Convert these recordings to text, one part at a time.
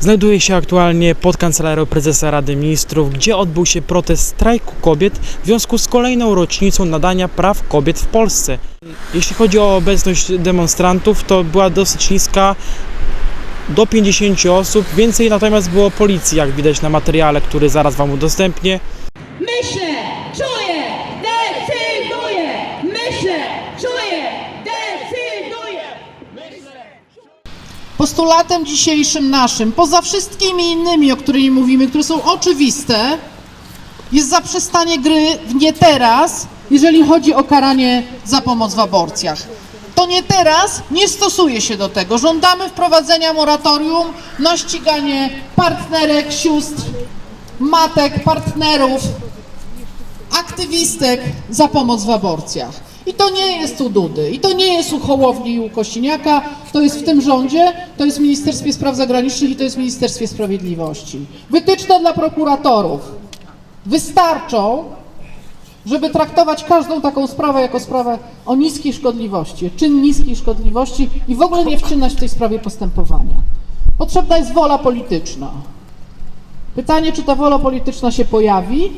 Znajduję się aktualnie pod kancelarią prezesa Rady Ministrów, gdzie odbył się protest strajku kobiet w związku z kolejną rocznicą nadania praw kobiet w Polsce. Jeśli chodzi o obecność demonstrantów, to była dosyć niska, do 50 osób, więcej natomiast było policji, jak widać na materiale, który zaraz Wam udostępnię. Myślę, czuję, decyduję. Myślę, czuję, decyduję. Postulatem dzisiejszym naszym, poza wszystkimi innymi, o których mówimy, które są oczywiste, jest zaprzestanie gry w nie teraz, jeżeli chodzi o karanie za pomoc w aborcjach. To nie teraz nie stosuje się do tego. Żądamy wprowadzenia moratorium na ściganie partnerek, sióstr, matek, partnerów, aktywistek za pomoc w aborcjach. I to nie jest u Dudy, i to nie jest u Hołowni i u Kościniaka, to jest w tym rządzie, to jest w Ministerstwie Spraw Zagranicznych i to jest w Ministerstwie Sprawiedliwości. Wytyczne dla prokuratorów wystarczą, żeby traktować każdą taką sprawę jako sprawę o niskiej szkodliwości, czyn niskiej szkodliwości i w ogóle nie wszczynać w tej sprawie postępowania. Potrzebna jest wola polityczna. Pytanie, czy ta wola polityczna się pojawi,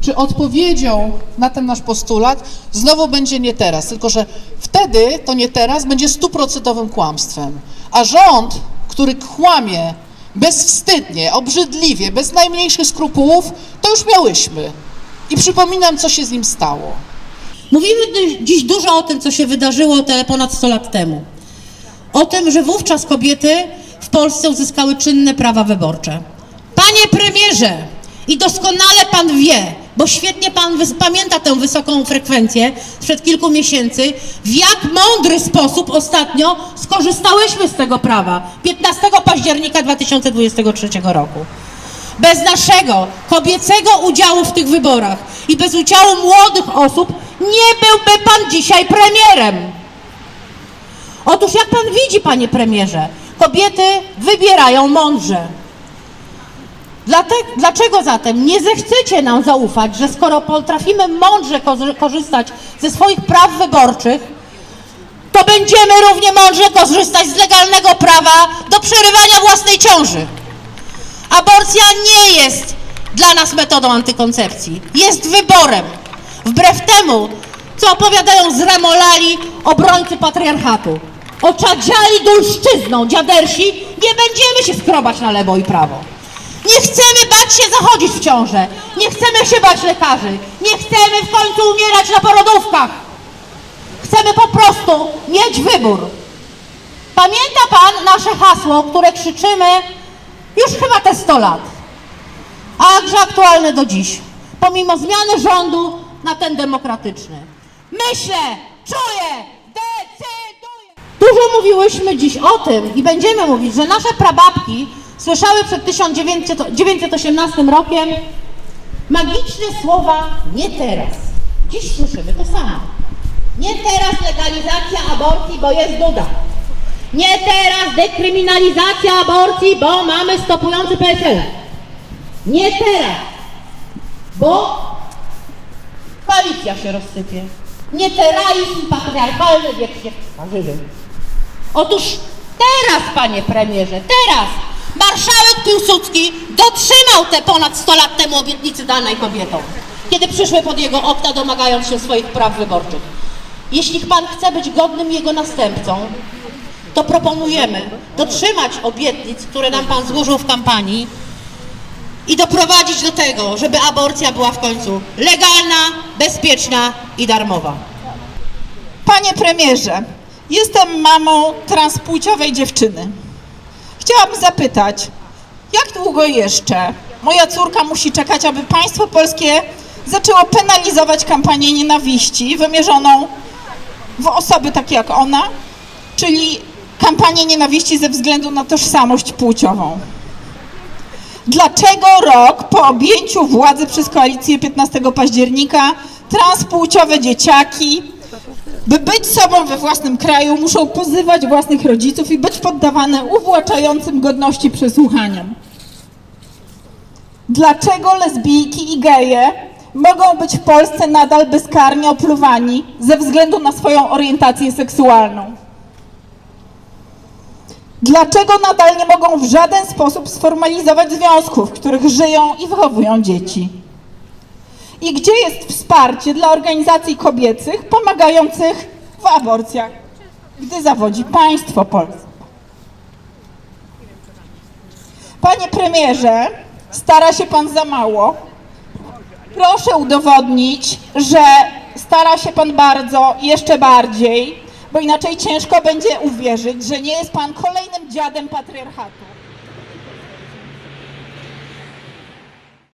czy odpowiedzią na ten nasz postulat znowu będzie nie teraz, tylko że wtedy to nie teraz będzie stuprocentowym kłamstwem. A rząd, który kłamie bezwstydnie, obrzydliwie, bez najmniejszych skrupułów, to już miałyśmy. I przypominam, co się z nim stało. Mówimy dziś dużo o tym, co się wydarzyło te ponad 100 lat temu. O tym, że wówczas kobiety w Polsce uzyskały czynne prawa wyborcze. Panie premierze, i doskonale pan wie, bo świetnie pan pamięta tę wysoką frekwencję sprzed kilku miesięcy, w jak mądry sposób ostatnio skorzystałyśmy z tego prawa 15 października 2023 roku. Bez naszego kobiecego udziału w tych wyborach i bez udziału młodych osób nie byłby pan dzisiaj premierem. Otóż jak pan widzi, panie premierze, kobiety wybierają mądrze. Dlaczego zatem nie zechcecie nam zaufać, że skoro potrafimy mądrze korzy- korzystać ze swoich praw wyborczych, to będziemy równie mądrze korzystać z legalnego prawa do przerywania własnej ciąży? Aborcja nie jest dla nas metodą antykoncepcji. Jest wyborem. Wbrew temu, co opowiadają zremolali obrońcy patriarchatu. Oczadziali dulszczyzną dziadersi, nie będziemy się skrobać na lewo i prawo. Nie chcemy bać się zachodzić w ciążę. Nie chcemy się bać lekarzy. Nie chcemy w końcu umierać na porodówkach. Chcemy po prostu mieć wybór. Pamięta Pan nasze hasło, które krzyczymy już chyba te 100 lat, a aktualne do dziś, pomimo zmiany rządu na ten demokratyczny. Myślę, czuję, decyduję. Dużo mówiłyśmy dziś o tym i będziemy mówić, że nasze prababki słyszały przed 1918 rokiem magiczne słowa nie teraz. Dziś słyszymy to samo. Nie teraz legalizacja aborcji, bo jest Duda. Nie teraz dekryminalizacja aborcji, bo mamy stopujący PSL. Nie teraz, bo koalicja się rozsypie. Nie teraizm patriarchalny wiek się. Otóż teraz, panie premierze, teraz marszałek Piłsudski dotrzymał te ponad 100 lat temu obietnicy danej kobietom, kiedy przyszły pod jego okna domagając się swoich praw wyborczych. Jeśli pan chce być godnym jego następcą, to proponujemy dotrzymać obietnic, które nam Pan złożył w kampanii i doprowadzić do tego, żeby aborcja była w końcu legalna, bezpieczna i darmowa. Panie premierze, jestem mamą transpłciowej dziewczyny. Chciałabym zapytać, jak długo jeszcze moja córka musi czekać, aby państwo polskie zaczęło penalizować kampanię nienawiści wymierzoną w osoby takie jak ona, czyli kampanię nienawiści ze względu na tożsamość płciową? Dlaczego rok po objęciu władzy przez koalicję 15 października transpłciowe dzieciaki, by być sobą we własnym kraju, muszą pozywać własnych rodziców i być poddawane uwłaczającym godności przesłuchaniom? Dlaczego lesbijki i geje mogą być w Polsce nadal bezkarnie opluwani ze względu na swoją orientację seksualną? Dlaczego nadal nie mogą w żaden sposób sformalizować związków, w których żyją i wychowują dzieci? I gdzie jest wsparcie dla organizacji kobiecych pomagających w aborcjach, gdy zawodzi państwo polskie? Panie premierze, stara się pan za mało. Proszę udowodnić, że stara się pan bardzo jeszcze bardziej, bo inaczej ciężko będzie uwierzyć, że nie jest pan kolejnym dziadem patriarchatu.